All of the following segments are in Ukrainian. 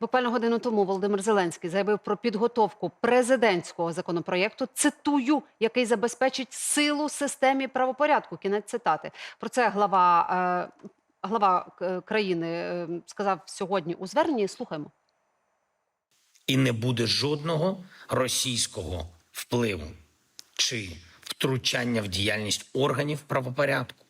Буквально годину тому Володимир Зеленський заявив про підготовку президентського законопроєкту. Цитую, який забезпечить силу системі правопорядку. Кінець цитати. Про це глава, е, глава е, країни е, сказав сьогодні у зверненні. Слухаймо. і не буде жодного російського впливу чи втручання в діяльність органів правопорядку.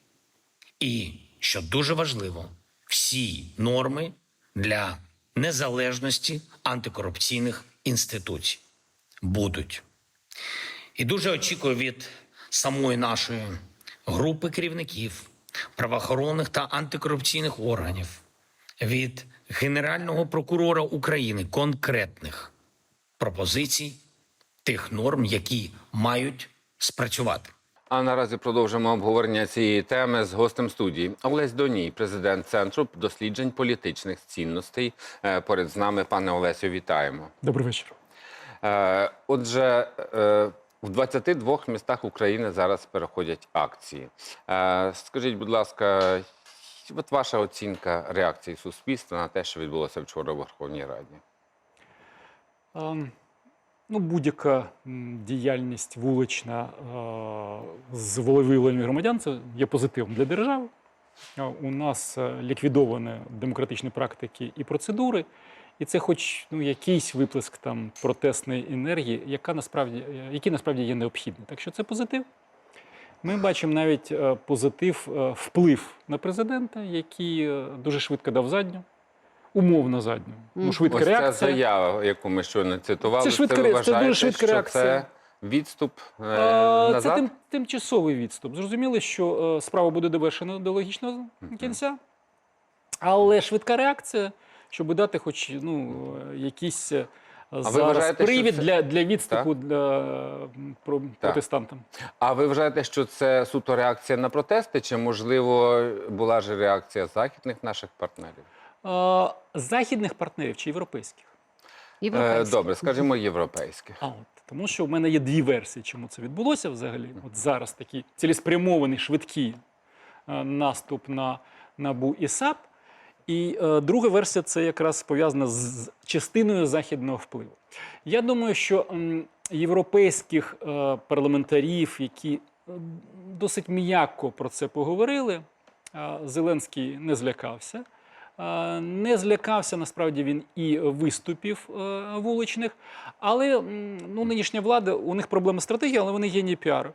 І, що дуже важливо, всі норми для незалежності антикорупційних інституцій будуть. І дуже очікую від самої нашої групи керівників правоохоронних та антикорупційних органів, від Генерального прокурора України конкретних пропозицій тих норм, які мають спрацювати. А наразі продовжимо обговорення цієї теми з гостем студії. Олесь Доній, президент Центру досліджень політичних цінностей. Е, Поряд з нами, пане Олесю, вітаємо. Добрий вечір. Е, Отже, е, в 22 містах України зараз переходять акції. Скажіть, будь ласка, от ваша оцінка реакції суспільства на те, що відбулося вчора у Верховній Раді? Ем, Ну, будь-яка діяльність вулична е, з волевиявленням громадян це є позитивом для держави. Е, У нас е, ліквідовані демократичні практики і процедури, і це, хоч ну, якийсь виплеск там протестної енергії, яка насправді, який насправді є необхідний. Так що це позитив. Ми бачимо навіть позитив, вплив на президента, який дуже швидко дав задню, умовно задню. Мгм. Ну, швидка Ось ця реакція. заява, яку ми щойно цитували, Це швидка ви ре- це дуже швидка що реакція. це відступ е, А, назад? Це тим, тимчасовий відступ. Зрозуміло, що е, справа буде довершена до логічного кінця, але швидка реакція, щоб дати хоч ну, е, якісь е, зараз вважаєте, що привід це- для, для відступу для м, про- протестантам. А ви вважаєте, що це суто реакція на протести, чи можливо була ж реакція західних наших партнерів? Е, Західних партнерів чи європейських? Е, Європейський. Добре, скажімо, європейських. А от тому, що в мене є дві версії, чому це відбулося взагалі. От зараз такий цілеспрямований швидкий е, наступ на НАБУ і САП. І е, друга версія це якраз пов'язана з- з частиною західного впливу. Я думаю, що м, європейських е, парламентарів, які е, досить м'яко про це поговорили, е, Зеленський не злякався. Е, Не злякався насправді він і виступів е, вуличних, але ну, нинішня влада, у них проблема стратегії, але вони генії піару.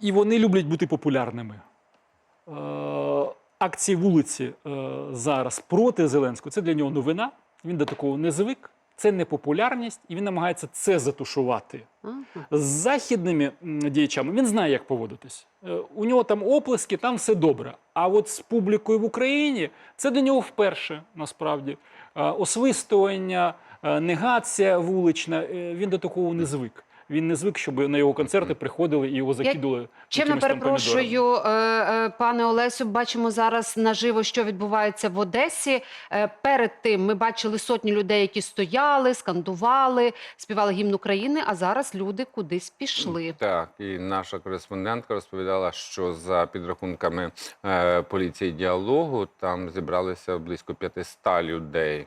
І вони люблять бути популярними. Е, Акції вулиці зараз проти Зеленського це для нього новина. Він до такого не звик. Це не популярність, і він намагається це затушувати. З західними діячами він знає, як поводитись. Е, У нього там оплески, там все добре. А от з публікою в Україні це до нього вперше насправді. Е, Освистування, е, негація вулична. Він до такого не звик. Він не звик, щоб на його концерти приходили і його закидували. Чим я якимись помідорами. перепрошую, е, е, пане Олесю, бачимо зараз наживо, що відбувається в Одесі. Е, Перед тим ми бачили сотні людей, які стояли, скандували, співали гімн України, а зараз люди кудись пішли. Так, і наша кореспондентка розповідала, що за підрахунками поліції діалогу там зібралися близько 500 людей.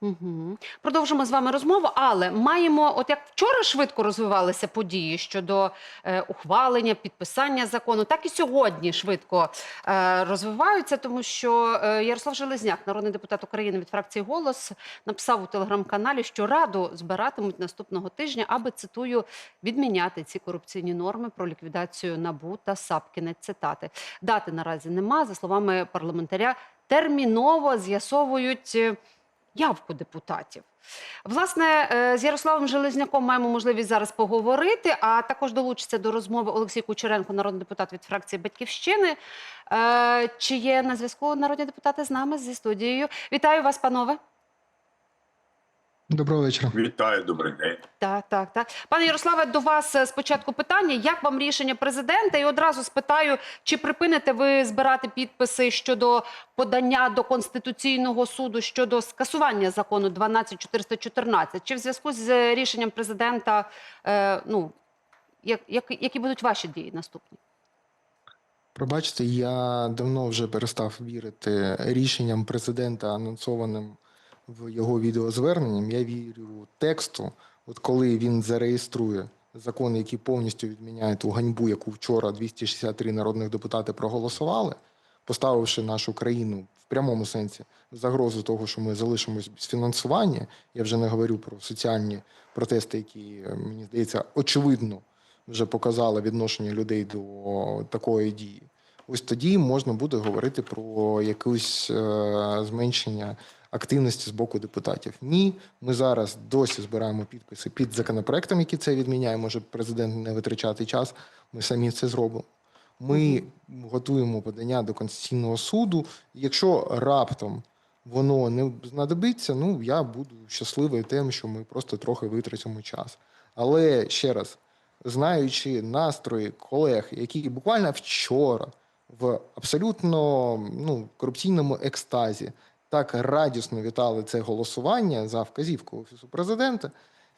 Угу. Продовжимо з вами розмову, але маємо, от як вчора швидко розвивалися події щодо е, ухвалення, підписання закону, так і сьогодні швидко е, розвиваються, тому що е, Ярослав Железняк, народний депутат України від фракції Голос, написав у телеграм-каналі, що раду збиратимуть наступного тижня, аби цитую відміняти ці корупційні норми про ліквідацію набу та САП. Кінець цитати. Дати наразі нема. За словами парламентаря, терміново з'ясовують. Явку депутатів. Власне, е, з Ярославом Железняком маємо можливість зараз поговорити, а також долучиться до розмови Олексій Кучеренко, народний депутат від фракції Батьківщини. Е, Чи є на зв'язку народні депутати з нами зі студією? Вітаю вас, панове. Доброго вечора. Вітаю, добрий день. Так, так, так. Пане Ярославе, до вас е, спочатку питання: як вам рішення президента? І одразу спитаю, чи припините ви збирати підписи щодо подання до Конституційного суду щодо скасування закону 12414? Чи в зв'язку з е, рішенням президента, е, ну, як, як, які будуть ваші дії наступні? Пробачте, я давно вже перестав вірити рішенням президента, анонсованим в його відеозверненням, я вірю тексту, от коли він зареєструє закон, який повністю відміняє ту ганьбу, яку вчора 263 народних депутати проголосували, поставивши нашу країну в прямому сенсі загрозу того, що ми залишимось без фінансування. Я вже не говорю про соціальні протести, які, е, мені здається, очевидно вже показали відношення людей до такої дії. Ось тоді можна буде говорити про якусь е, зменшення активності з боку депутатів. Ні, ми зараз досі збираємо підписи під законопроектом, який це відміняє. Може президент не витрачати час. Ми самі це зробимо. Ми готуємо подання до Конституційного суду. Якщо раптом воно не знадобиться, ну я буду щасливий тим, що ми просто трохи витратимо час. Але ще раз, знаючи настрої колег, які буквально вчора в абсолютно ну, корупційному екстазі так радісно вітали це голосування за вказівку Офісу президента,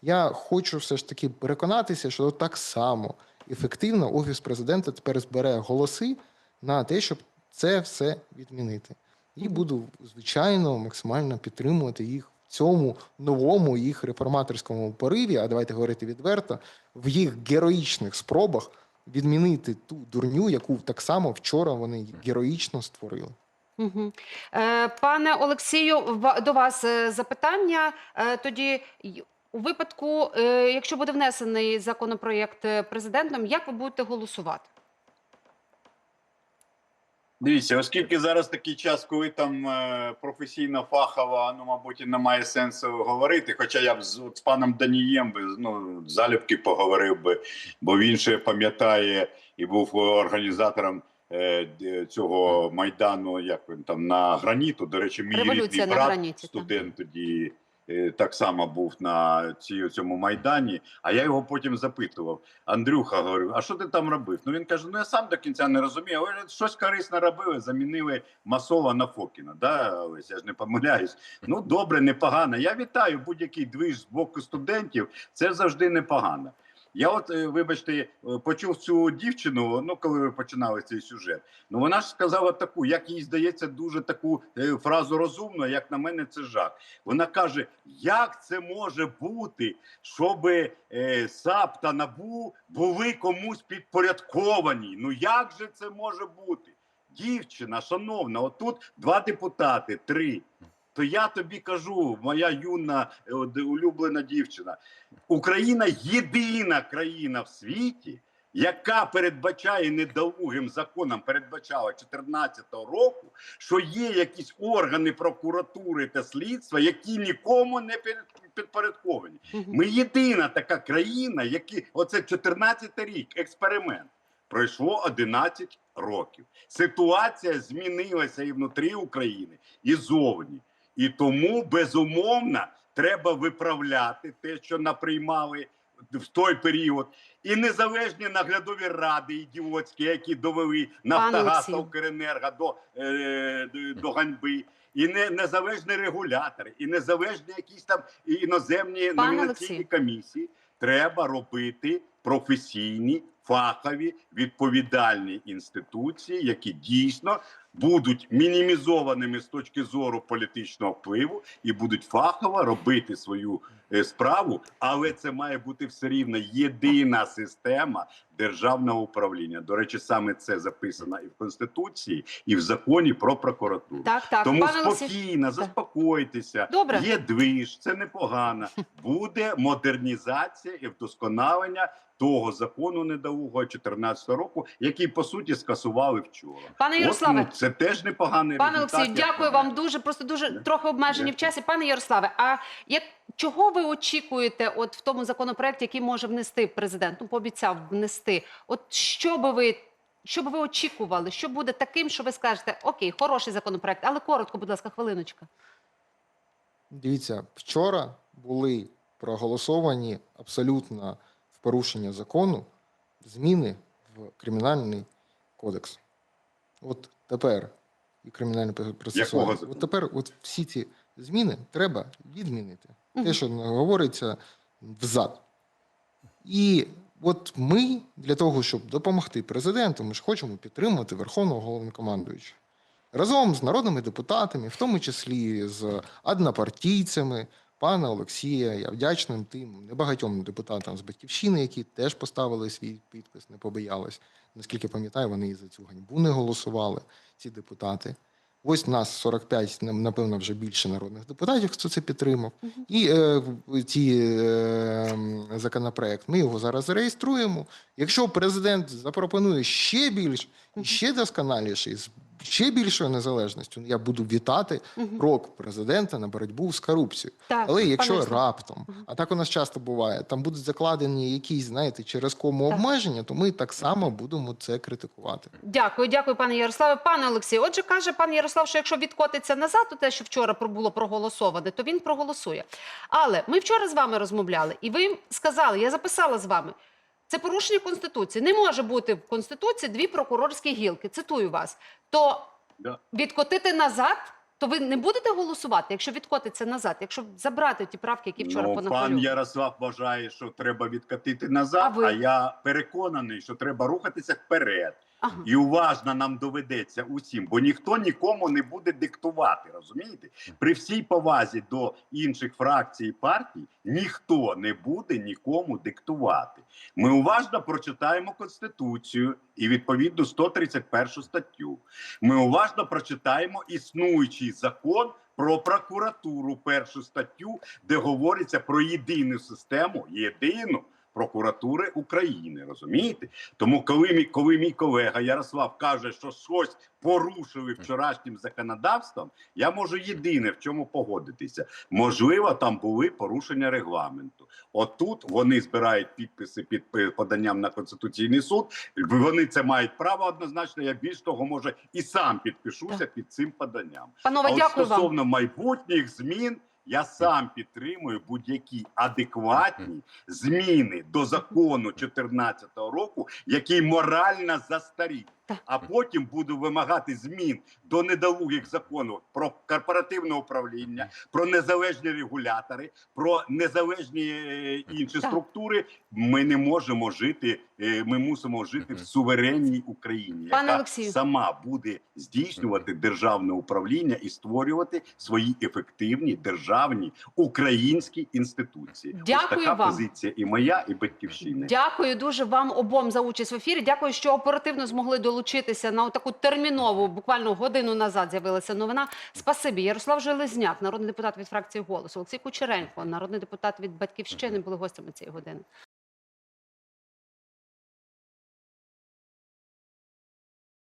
я хочу все ж таки переконатися, що так само ефективно Офіс президента тепер збере голоси на те, щоб це все відмінити. І буду, звичайно, максимально підтримувати їх в цьому новому їх реформаторському пориві, а давайте говорити відверто, в їх героїчних спробах відмінити ту дурню, яку так само вчора вони героїчно створили. Угу. Пане Олексію, до вас е, запитання. Е, тоді у випадку, якщо буде внесений законопроєкт президентом, як ви будете голосувати? Дивіться, оскільки зараз такий час, коли там професійно фахово, ну мабуть, і немає сенсу говорити. Хоча я б з, от з паном Данієм би ну залюбки поговорив би, бо він ще пам'ятає і був організатором цього майдану, як він там на граніту. До речі, мій рідний брат, граніті, так. студент тоді. е, Так само був на ці, цьому майдані, а я його потім запитував. Андрюха говорю, а що ти там робив? Ну він каже: ну я сам до кінця не розумію. Але щось корисне робили, замінили Масова на Фокіна. Да, ось я ж не помиляюсь. Ну добре, непогано. Я вітаю будь-який движ з боку студентів. Це завжди непогано. Я, от, е, вибачте, е, почув цю дівчину, ну коли ви починали цей сюжет. Ну вона ж сказала таку, як їй здається, дуже таку е, фразу розумну, як на мене, це жах. Вона каже: як це може бути, щоб САП та НАБУ були комусь підпорядковані? Ну як же це може бути? Дівчина, шановна, отут два депутати, три. То я тобі кажу, моя юна е, улюблена дівчина, Україна єдина країна в світі, яка передбачає недолугим законом, передбачала 2014 року, що є якісь органи прокуратури та слідства, які нікому не підпорядковані. Ми єдина така країна, які оце 14 рік, експеримент. Пройшло 11 років. Ситуація змінилася і внутрі України, і зовні. І тому безумовно треба виправляти те, що наприймали в той період, і незалежні наглядові ради ідіотські, які довели Нафтогаз та Укренерго до, е, до, ганьби. І не незалежні регулятори, і незалежні якісь там іноземні Пане номінаційні Олексію. комісії. Треба робити професійні, фахові, відповідальні інституції, які дійсно будуть мінімізованими з точки зору політичного впливу і будуть фахово робити свою справу, але це має бути все рівно єдина система державного управління. До речі, саме це записано і в конституції, і в законі про прокуратуру. Так, так. Тому Пане спокійно, заспокойтеся. Добре. Є движ, це непогано. Буде модернізація і вдосконалення того закону недолугого 14 року, який по суті скасували вчора. Пане От, Ярославе, ну, це теж непоганий Пане результат. Олексію, дякую вам дуже. Просто дуже трохи обмежені в часі. Пане Ярославе, а як чого ви очікуєте, от в тому законопроекті, який може внести президент? Ну, пообіцяв внести. От що би ви. Що би ви очікували? Що буде таким, що ви скажете, окей, хороший законопроект, але коротко, будь ласка, хвилиночка. Дивіться, вчора були проголосовані абсолютно в порушення закону зміни в кримінальний кодекс. От тепер і кримінальне процесуальне. закону? От тепер от всі ці зміни треба відмінити. Те, що говориться взад. І от ми для того, щоб допомогти президенту, ми ж хочемо підтримати Верховного головнокомандуючого. разом з народними депутатами, в тому числі з однопартійцями пана Олексія. Я вдячним тим небагатьом депутатам з батьківщини, які теж поставили свій підпис, не побоялись. Наскільки пам'ятаю, вони і за цю ганьбу не голосували, ці депутати. Ось нас 45, нам, напевно, вже більше народних депутатів, хто це підтримав. І е, ті ці е, законопроект ми його зараз реєструємо. Якщо президент запропонує ще більш і ще досконаліший, з ще більшою незалежністю, я буду вітати крок президента на боротьбу з корупцією. Так, Але якщо Ярославе. раптом, а так у нас часто буває, там будуть закладені якісь, знаєте, через кому Так. обмеження, то ми так само будемо це критикувати. Дякую, дякую, пане Ярославе. Пане Олексію, отже, каже пан Ярослав, що якщо відкотиться назад, то те, що вчора було проголосоване, то він проголосує. Але ми вчора з вами розмовляли, і ви сказали, я записала з вами. Це порушення конституції. Не може бути в конституції дві прокурорські гілки. Цитую вас. То Да. відкотити назад, то ви не будете голосувати, якщо відкотиться назад, якщо забрати ті правки, які вчора ну, по пан Ярослав вважає, що треба відкотити назад, А а, я переконаний, що треба рухатися вперед. І уважно нам доведеться усім, бо ніхто нікому не буде диктувати. Розумієте? При всій повазі до інших фракцій і партій ніхто не буде нікому диктувати. Ми уважно прочитаємо конституцію і відповідно 131 статтю. Ми уважно прочитаємо існуючий закон. Про прокуратуру першу статтю, де говориться про єдину систему, єдину прокуратури України. Розумієте? Тому, коли мій, коли мій колега Ярослав каже, що щось порушили вчорашнім законодавством, я можу єдине в чому погодитися. Можливо, там були порушення регламенту. Отут вони збирають підписи під поданням на конституційний суд. Вони це мають право однозначно. Я більш того, може і сам підпишуся під цим поданням. Панове, а от дякую вам. стосовно майбутніх змін. Я сам підтримую будь-які адекватні зміни до закону 2014 року, який морально застарів. А потім буду вимагати змін до недолугих законів про корпоративне управління, про незалежні регулятори, про незалежні е, інші Так. структури. Ми не можемо жити. е, Ми мусимо жити в суверенній Україні, яка Олексію. сама буде здійснювати державне управління і створювати свої ефективні державні українські інституції. Ось Дякую така вам. позиція і моя, і батьківщини. Дякую дуже вам обом за участь в ефірі. Дякую, що оперативно змогли долучитися на таку термінову, буквально годину назад з'явилася новина. Спасибі. Ярослав Железняк, народний депутат від фракції «Голос», Олексій Кучеренко, народний депутат від Батьківщини, були гостями цієї години.